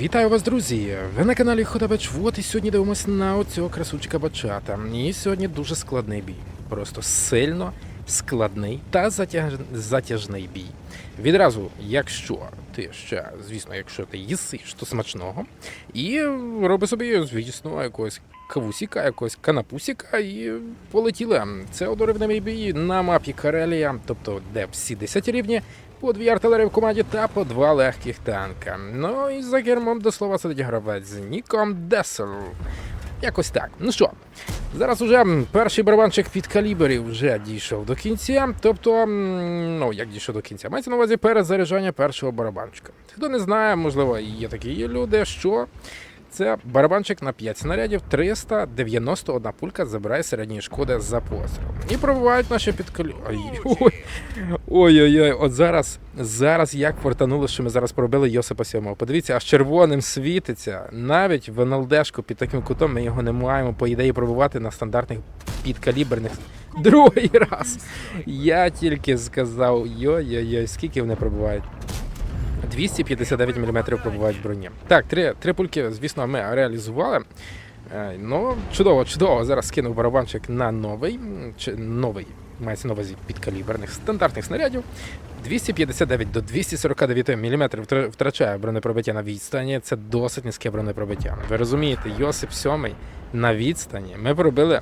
Вітаю вас, друзі! Ви на каналі Ходабач Вот і сьогодні дивимося на оцього красучка бачата. І сьогодні дуже складний бій. Просто сильно складний та затяж... затяжний бій. Відразу, якщо ти ще, звісно, якщо ти їсиш, то смачного, і роби собі, звісно, якогось кавусіка, якогось канапусіка, і полетіли. Це одоривний бій на мапі Карелія, тобто де всі 10 рівні, по дві артилерії в команді та по два легких танка. Ну і за кермом до слова сидить гравець з Ніком Десел. Якось так. Ну що, зараз уже перший барабанчик під калібрів вже дійшов до кінця. Тобто, ну як дійшов до кінця, мається на увазі перезаряджання першого барабанчика. Хто не знає, можливо, є такі люди, що це барабанчик на 5 снарядів, 391 пулька забирає середньої шкоди за постріл. І пробувають наші підколі... Ой, Ой-ой-ой, от зараз, зараз як фортануло, що ми зараз пробили Йосипа Сьомого. Подивіться, аж червоним світиться. Навіть в НЛДшку під таким кутом ми його не маємо, по ідеї, пробувати на стандартних підкаліберних. Другий раз. Я тільки сказав, йой-йой-йой, скільки вони пробувають. 259 мм пробувають броні. Так, три, три пульки, звісно, ми реалізували. Е, Ну, чудово, чудово. Зараз скинув барабанчик на новий, чи новий, мається на увазі підкаліберних стандартних снарядів. 259 до 249 мм втрачає бронепробиття на відстані. Це досить низьке бронепробиття. Ви розумієте, Йосип 7 на відстані. Ми пробили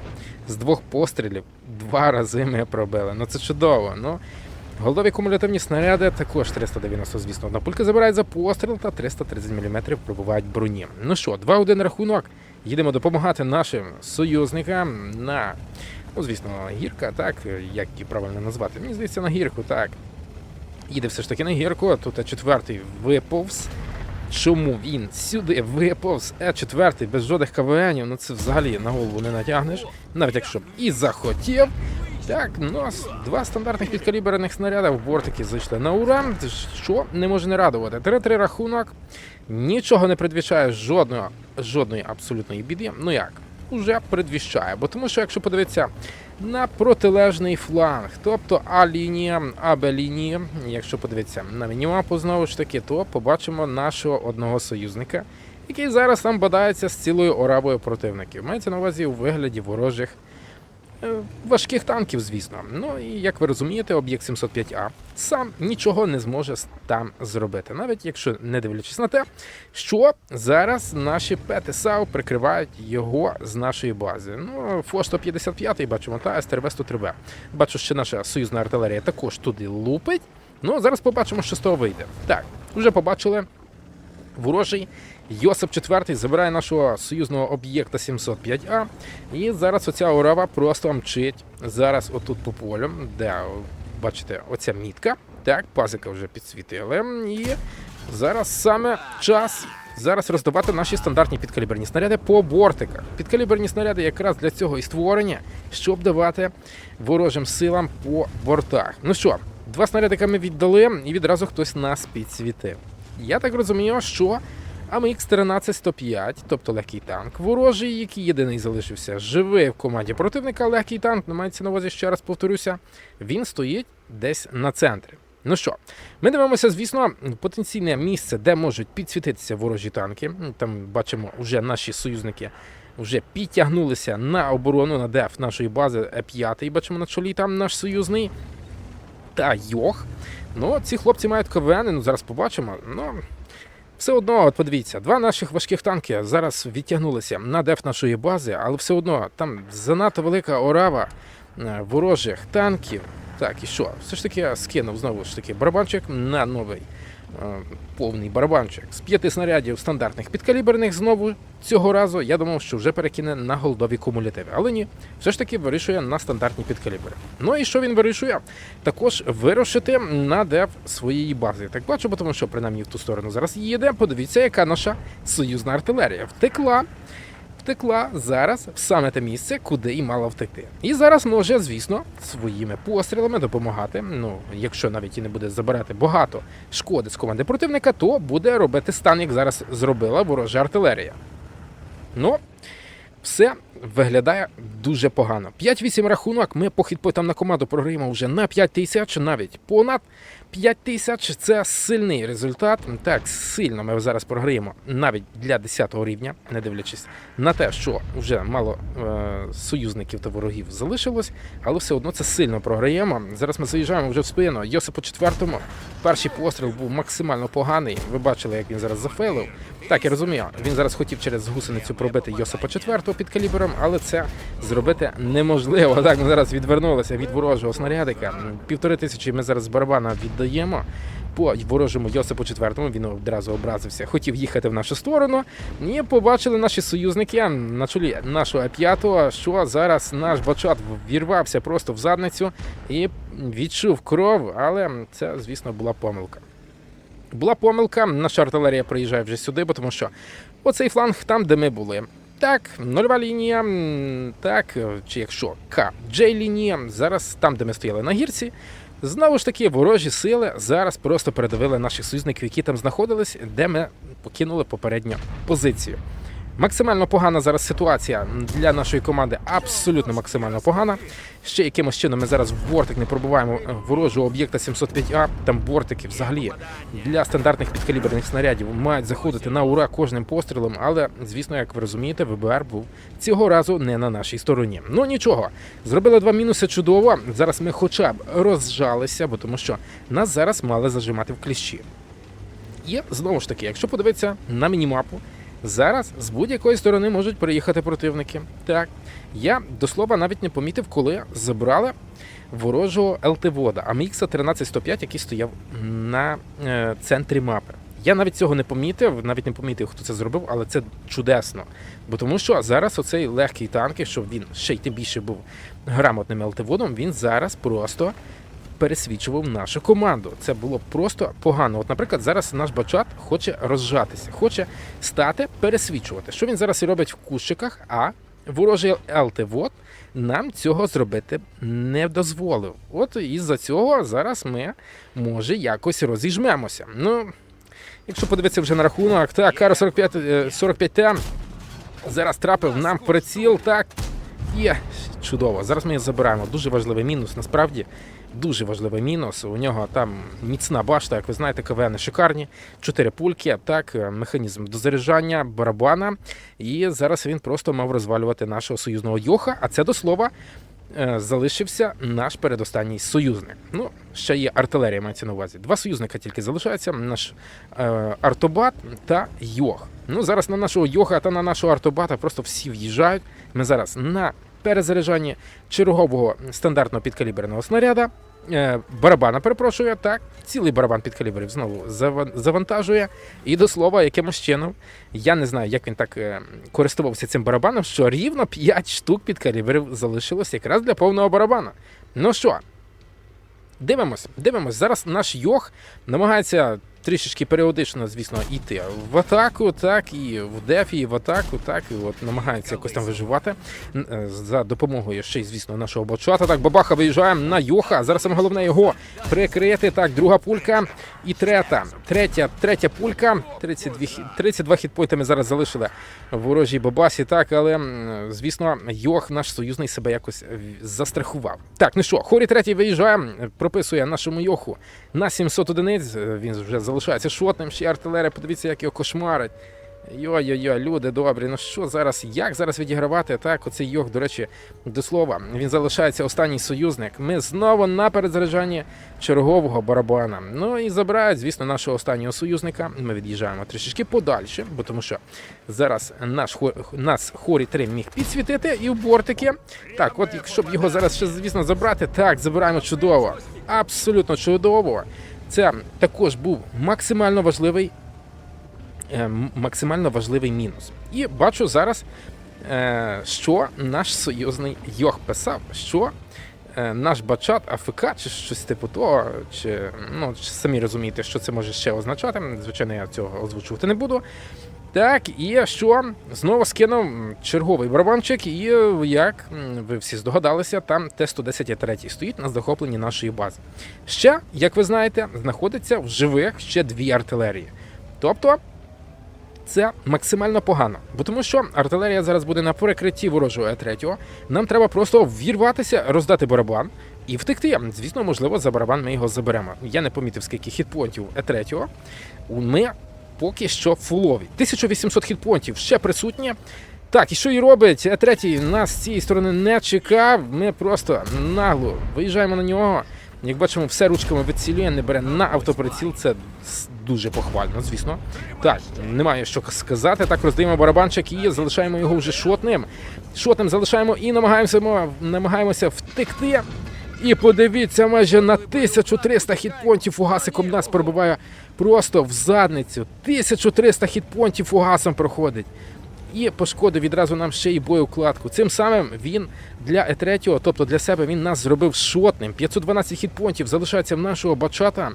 з двох пострілів. Два рази ми пробили. Ну це чудово. Ну, Голдові кумулятивні снаряди також 390, звісно, одна пулька забирають за постріл та 330 мм пробувають броні. Ну що, 2-1 рахунок. Їдемо допомагати нашим союзникам на, ну звісно, гірка, так, як її правильно назвати. Мені здається, на гірку, так. Їде все ж таки на гірку, тут четвертий виповз. Чому він сюди виповз? Е четвертий без жодних КВНів, ну це взагалі на голову не натягнеш. Навіть якщо б і захотів. Так, с- два стандартних підкаліберних снаряди в бортики зайшли на ура, що не може не радувати. 3-3 рахунок, нічого не предвіщає жодної, жодної абсолютної біди. Ну як? Уже предвіщає, бо тому що якщо подивитися на протилежний фланг, тобто А-лінія, А, Б-лінія, якщо подивитися на мінімапу знову ж таки, то побачимо нашого одного союзника, який зараз там бодається з цілою оравою противників. Мається на увазі у вигляді ворожих важких танків, звісно. Ну і як ви розумієте, об'єкт 705А сам нічого не зможе там зробити, навіть якщо не дивлячись на те, що зараз наші пети САУ прикривають його з нашої бази. Ну, ФО 155 бачимо, та СТРВ 103Б. Бачу, що наша союзна артилерія також туди лупить. Ну, зараз побачимо, що з того вийде. Так, вже побачили. Ворожий Йосип IV забирає нашого союзного об'єкта 705А. І зараз оця орава просто мчить зараз отут по полю, де бачите, оця мітка. Так, пазика вже підсвітили. І зараз саме час зараз роздавати наші стандартні підкаліберні снаряди по бортиках. Підкаліберні снаряди якраз для цього і створені, щоб давати ворожим силам по бортах. Ну що, два снарядика ми віддали, і відразу хтось нас підсвітив. Я так розумію, що АМХ 13105, тобто легкий танк, ворожий, який єдиний залишився живий в команді противника, легкий танк, ну, мається на увазі, ще раз повторюся, він стоїть десь на центрі. Ну що, ми дивимося, звісно, потенційне місце, де можуть підсвітитися ворожі танки. Там бачимо, вже наші союзники вже підтягнулися на оборону на деф нашої бази Е5. Бачимо на чолі там наш союзний та Йох. Ну, ці хлопці мають КВН, ну зараз побачимо. Ну, все одно, от подивіться, два наших важких танки зараз відтягнулися на деф нашої бази, але все одно там занадто велика орава е, ворожих танків. Так, і що? Все ж таки я скинув знову ж таки барабанчик на новий повний барабанчик з п'яти снарядів стандартних підкаліберних знову цього разу. Я думав, що вже перекине на голдові кумулятиви. Але ні, все ж таки вирішує на стандартні підкалібри. Ну і що він вирішує? Також вирушити на дев своєї бази. Так бачу, тому що принаймні в ту сторону зараз їде. Подивіться, яка наша союзна артилерія втекла. Втекла зараз в саме те місце, куди і мала втекти. І зараз може, звісно, своїми пострілами допомагати. Ну, якщо навіть і не буде забирати багато шкоди з команди противника, то буде робити стан, як зараз зробила ворожа артилерія. Ну, все виглядає дуже погано. 5-8 рахунок. Ми по хітпойтам на команду програємо вже на 5 тисяч, навіть понад 5 тисяч. Це сильний результат. Так, сильно ми зараз програємо навіть для 10 рівня, не дивлячись на те, що вже мало е, союзників та ворогів залишилось, але все одно це сильно програємо. Зараз ми заїжджаємо вже в спину. Йосипу четвертому. Перший постріл був максимально поганий. Ви бачили, як він зараз зафейлив. Так, я розумію. Він зараз хотів через гусеницю пробити Йосипа четвертого під калібром, але це зробити неможливо. Так, ми зараз відвернулися від ворожого снарядика. Півтори тисячі ми зараз з барабана віддаємо. По ворожому Йосипу четвертому він одразу образився, хотів їхати в нашу сторону. І побачили наші союзники на чолі нашого п'ятого, що зараз наш бачат вірвався просто в задницю і відчув кров, але це, звісно, була помилка. Була помилка, наша артилерія приїжджає вже сюди, тому що оцей фланг там, де ми були. Так, нульова лінія, так, чи якщо К, J лінія, зараз там, де ми стояли на гірці. Знову ж таки, ворожі сили зараз просто передавили наших союзників, які там знаходились, де ми покинули попередню позицію. Максимально погана зараз ситуація для нашої команди, абсолютно максимально погана. Ще якимось чином ми зараз в бортик не пробуваємо е, ворожого об'єкта 705А. Там бортики взагалі для стандартних підкаліберних снарядів мають заходити на ура кожним пострілом. Але звісно, як ви розумієте, ВБР був цього разу не на нашій стороні. Ну нічого, зробили два мінуси чудово. Зараз ми хоча б розжалися, бо тому що нас зараз мали зажимати в кліщі. І знову ж таки, якщо подивитися на мінімапу, зараз з будь-якої сторони можуть приїхати противники. Так, я до слова навіть не помітив, коли забрали ворожого ЛТ-вода, Амікса 13105, який стояв на е, центрі мапи. Я навіть цього не помітив, навіть не помітив, хто це зробив, але це чудесно. Бо тому що зараз оцей легкий танк, щоб він ще й тим більше був грамотним ЛТ-водом, він зараз просто пересвічував нашу команду. Це було просто погано. От, наприклад, зараз наш бачат хоче розжатися, хоче стати пересвічувати. Що він зараз і робить в кущиках, а ворожий ЛТ-вод нам цього зробити не дозволив. От із-за цього зараз ми може якось розіжмемося. Ну, якщо подивитися вже на рахунок, так, Каро 45 е, 45Т зараз трапив нам приціл, так. Є чудово. Зараз ми її забираємо. Дуже важливий мінус. Насправді дуже важливий мінус. У нього там міцна башта, як ви знаєте, КВН шикарні. Чотири пульки, так, е, механізм дозаряджання, барабана. І зараз він просто мав розвалювати нашого союзного Йоха. А це до слова. е, Залишився наш передостанній союзник. Ну, ще є артилерія, мається на увазі. Два союзника тільки залишаються: наш е, Артобат та Йох. Ну, зараз на нашого Йоха та на нашого Артобата просто всі в'їжджають. Ми зараз на перезаряджанні чергового стандартного підкаліберного снаряда. е, Барабана, перепрошую, так, цілий барабан підкаліберів знову завантажує. І до слова, якимось чином, я не знаю, як він так е, користувався цим барабаном, що рівно 5 штук підкаліберів залишилось якраз для повного барабана. Ну що, дивимось, дивимось. Зараз наш Йох намагається трішечки періодично, звісно, йти в атаку, так і в дефі, і в атаку, так і от намагається якось там виживати е, за допомогою ще й, звісно, нашого бочата. Так, бабаха виїжджає на Йоха. Зараз саме головне його прикрити. Так, друга пулька і третя. Третя, третя пулька. 32, хі- 32 хітпойти ми зараз залишили в ворожій бабасі. Так, але звісно, Йох, наш союзний, себе якось е, застрахував. Так, ну що, хорі третій виїжджає, прописує нашому Йоху на 700 одиниць. Е, Він вже залишається шотним. Ще артилерія. Подивіться, як його кошмарить. Йо-йо-йо, люди добрі, ну що зараз, як зараз відігравати? Так, оцей Йох, до речі, до слова, він залишається останній союзник. Ми знову на перезаряджанні чергового барабана. Ну і забирають, звісно, нашого останнього союзника. Ми від'їжджаємо трішечки подальше, бо тому що зараз наш нас хорі 3 міг підсвітити і в бортики. Так, от б його зараз ще, звісно, забрати, так, забираємо чудово. Абсолютно чудово. Це також був максимально важливий е, максимально важливий мінус. І бачу зараз, е, що наш союзний Йох писав, що е, наш бачат АФК чи щось типу того, чи ну самі розумієте, що це може ще означати. Звичайно, я цього озвучувати не буду. Так, і що знову скинув черговий барабанчик, і е, як ви всі здогадалися, там Т-110 третій стоїть на захопленні нашої бази. Ще, як ви знаєте, знаходиться в живих ще дві артилерії. Тобто це максимально погано, бо тому що артилерія зараз буде на перекритті ворожого Е3. Нам треба просто вірватися, роздати барабан і втекти. Звісно, можливо, за барабан ми його заберемо. Я не помітив, скільки хітпонтів Е3. Ми поки що фулові. 1800 хітпонтів ще присутні. Так, і що і робить? Е3 нас з цієї сторони не чекав. Ми просто нагло виїжджаємо на нього. Як бачимо, все ручками відцілює, не бере на автоприціл. Це дуже похвально, звісно. Так, немає що сказати. Так, роздаємо барабанчик і залишаємо його вже шотним. Шотним залишаємо і намагаємося, намагаємося втекти. І подивіться, майже на 1300 хітпонтів фугасиком нас пробиває просто в задницю. 1300 хітпонтів фугасом проходить. І пошкодив відразу нам ще й боєукладку. Цим самим він для Е3, тобто для себе, він нас зробив шотним. 512 хітпонтів залишається в нашого бачата.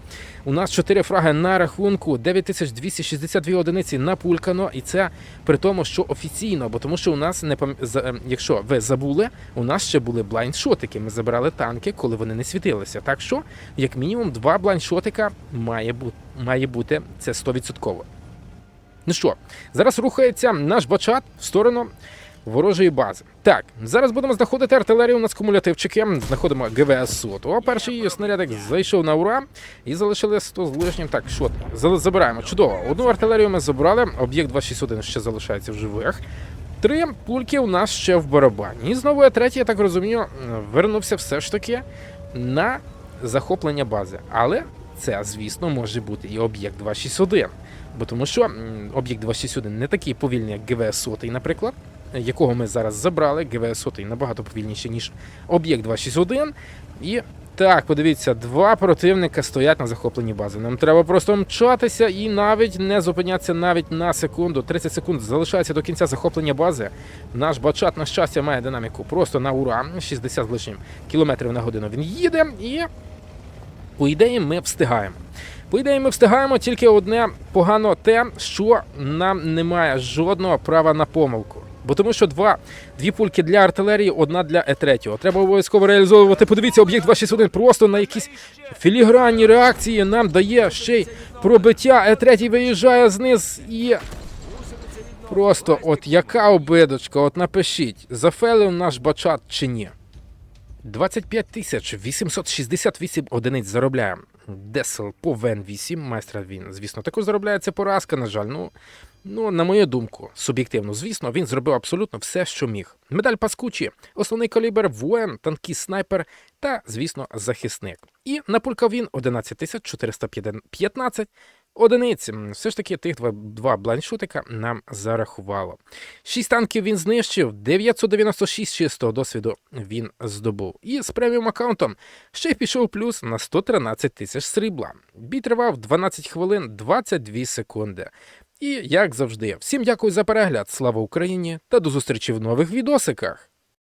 У нас 4 фраги на рахунку, 9262 одиниці напулькано, і це при тому, що офіційно, бо тому що у нас не пам... ем, якщо ви забули, у нас ще були блайндшотики. Ми забирали танки, коли вони не світилися. Так що, як мінімум, два блайндшотика має бути, має бути це 100%. Ну що, зараз рухається наш бачат в сторону ворожої бази. Так, зараз будемо знаходити артилерію. У нас кумулятивчики. Знаходимо ГВС СОТО. Перший снарядик зайшов на ура і залишили 100 з лишнім. Так, що забираємо. Чудово. Одну артилерію ми забрали. Об'єкт 261 ще залишається в живих. Три пульки у нас ще в барабані. І знову я третій, я так розумію, вернувся все ж таки на захоплення бази. Але це, звісно, може бути і об'єкт 261. Бо тому що об'єкт 261 не такий повільний, як ГВС 100, наприклад, якого ми зараз забрали. ГВС 100 набагато повільніший, ніж об'єкт 261. І так, подивіться, два противника стоять на захопленні бази. Нам треба просто мчатися і навіть не зупинятися навіть на секунду. 30 секунд залишається до кінця захоплення бази. Наш бачат, на щастя, має динаміку просто на ура. 60 з лишнім кілометрів на годину він їде і. По ідеї, ми встигаємо. По ідеї, ми встигаємо тільки одне погано те, що нам немає жодного права на помилку. Бо тому що два, дві пульки для артилерії, одна для Е3. Треба обов'язково реалізовувати. Подивіться, об'єкт 261 просто на якісь філігранні реакції нам дає ще й пробиття. Е3 виїжджає зниз і. Просто от яка обидочка, от напишіть, зафелив наш бачат чи ні. 25 тисяч 868 одиниць заробляє Десел по Вен 8. Майстра він, звісно, також заробляє це поразка, на жаль. Ну, ну, на мою думку, суб'єктивно, звісно, він зробив абсолютно все, що міг. Медаль Паскучі, основний калібр, воїн, танкіст снайпер та, звісно, захисник. І напулькав він 11 415 одиниць. Все ж таки тих два, два блайндшутика нам зарахувало. Шість танків він знищив, 996 чистого досвіду він здобув. І з преміум аккаунтом ще й пішов плюс на 113 тисяч срібла. Бій тривав 12 хвилин 22 секунди. І як завжди, всім дякую за перегляд. Слава Україні та до зустрічі в нових відосиках.